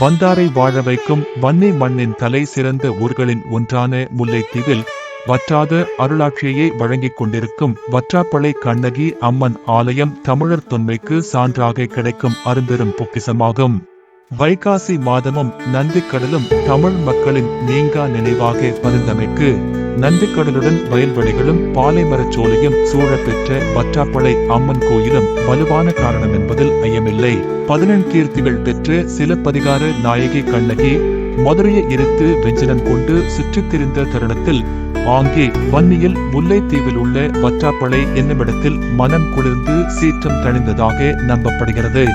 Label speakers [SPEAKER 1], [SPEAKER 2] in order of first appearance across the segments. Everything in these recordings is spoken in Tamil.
[SPEAKER 1] வந்தாரை வாழ வைக்கும் வன்னி மண்ணின் தலை சிறந்த ஊர்களின் ஒன்றான முல்லைத்தீவில் வற்றாத அருளாட்சியை வழங்கிக் கொண்டிருக்கும் வற்றாப்பளை கண்ணகி அம்மன் ஆலயம் தமிழர் தொன்மைக்கு சான்றாக கிடைக்கும் அருந்தரும் பொக்கிசமாகும். வைகாசி மாதமும் நந்திக்கடலும் தமிழ் மக்களின் நீங்கா நினைவாக பரிந்தமைக்கு நந்திக்கடலுடன் வயல்வெளிகளும் பாலைமரச் சோலையும் சூழப்பெற்ற வற்றாப்பளை அம்மன் கோயிலும் வலுவான காரணம் என்பதில் ஐயமில்லை. பதினெண் கீர்த்திகள் பெற்ற சிலப்பதிகார நாயகி கண்ணகி மதுரையை எரித்து வெஞ்சனம் கொண்டு சுற்றித் திரிந்த தருணத்தில் ஆங்கே வன்னியில் முல்லைத்தீவில் உள்ள வற்றாப்பளை என்னுமிடத்தில் மனம் குளிர்ந்து சீற்றம் தணிந்ததாக நம்பப்படுகிறது.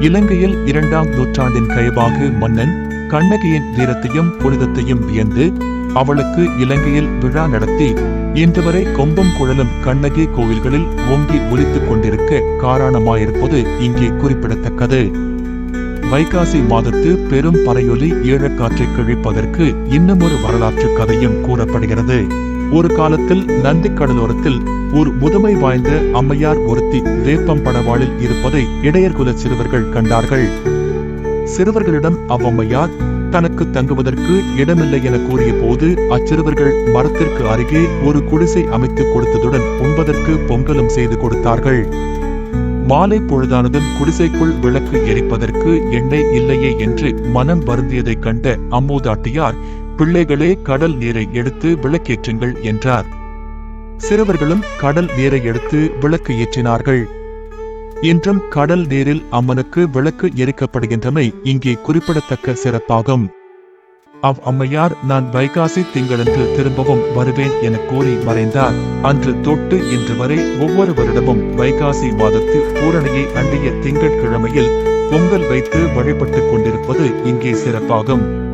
[SPEAKER 1] இலங்கையில் இரண்டாம் நூற்றாண்டின் கைவாகு மன்னன் கண்ணகியின் வீரத்தையும் புனிதத்தையும் வியந்து அவளுக்கு இலங்கையில் விழா நடத்தி இன்று வரை கொம்பம் குழலும் கண்ணகி கோவில்களில் ஓங்கி ஒலித்துக் கொண்டிருக்க காரணமாயிருப்பது இங்கே குறிப்பிடத்தக்கது. வைகாசி மாதத்து பெரும் பறையொலி ஈழக்காற்றை கிழிப்பதற்கு இன்னுமொரு வரலாற்று கதையும் கூறப்படுகிறது. ஒரு காலத்தில் நந்தி கடலோரத்தில் ஒரு முதுமை வாய்ந்த அம்மையார் ஒருத்தி வேப்பம் படவாளில் இருப்பதை இடையர்குல சிறுவர்கள் கண்டார்கள். சிறுவர்களிடம் அவ்வம்மையார் தனக்கு தங்குவதற்கு இடமில்லை என கூறிய போது அச்சிறுவர்கள் மரத்திற்கு அருகே ஒரு குடிசை அமைத்துக் கொடுத்ததுடன் உண்பதற்கு பொங்கலும் செய்து கொடுத்தார்கள். மாலை பொழுதானதும் குடிசைக்குள் விளக்கு எரிப்பதற்கு எண்ணெய் இல்லையே என்று மனம் வருந்தியதைக் கண்ட அம்மூதாட்டியார் பிள்ளைகளே கடல் நீரை எடுத்து விளக்கேற்றுங்கள் என்றார். சிறுவர்களும் கடல் நீரை எடுத்து விளக்கு ஏற்றினார்கள். இன்றும் கடல் நீரில் அம்மனுக்கு விளக்கு எரிக்கப்படுகின்றமை இங்கே குறிப்பிடத்தக்க சிறப்பாகும். அவ் அம்மையார் நான் வைகாசி திங்களன்று திரும்பவும் வருவேன் என கூறி மறைந்தார். அன்று தொட்டு இன்று வரை ஒவ்வொரு வருடமும் வைகாசி மாதத்து பூரணையை அண்டிய திங்கட்கிழமையில் பொங்கல் வைத்து வழிபட்டுக் கொண்டிருப்பது இங்கே சிறப்பாகும்.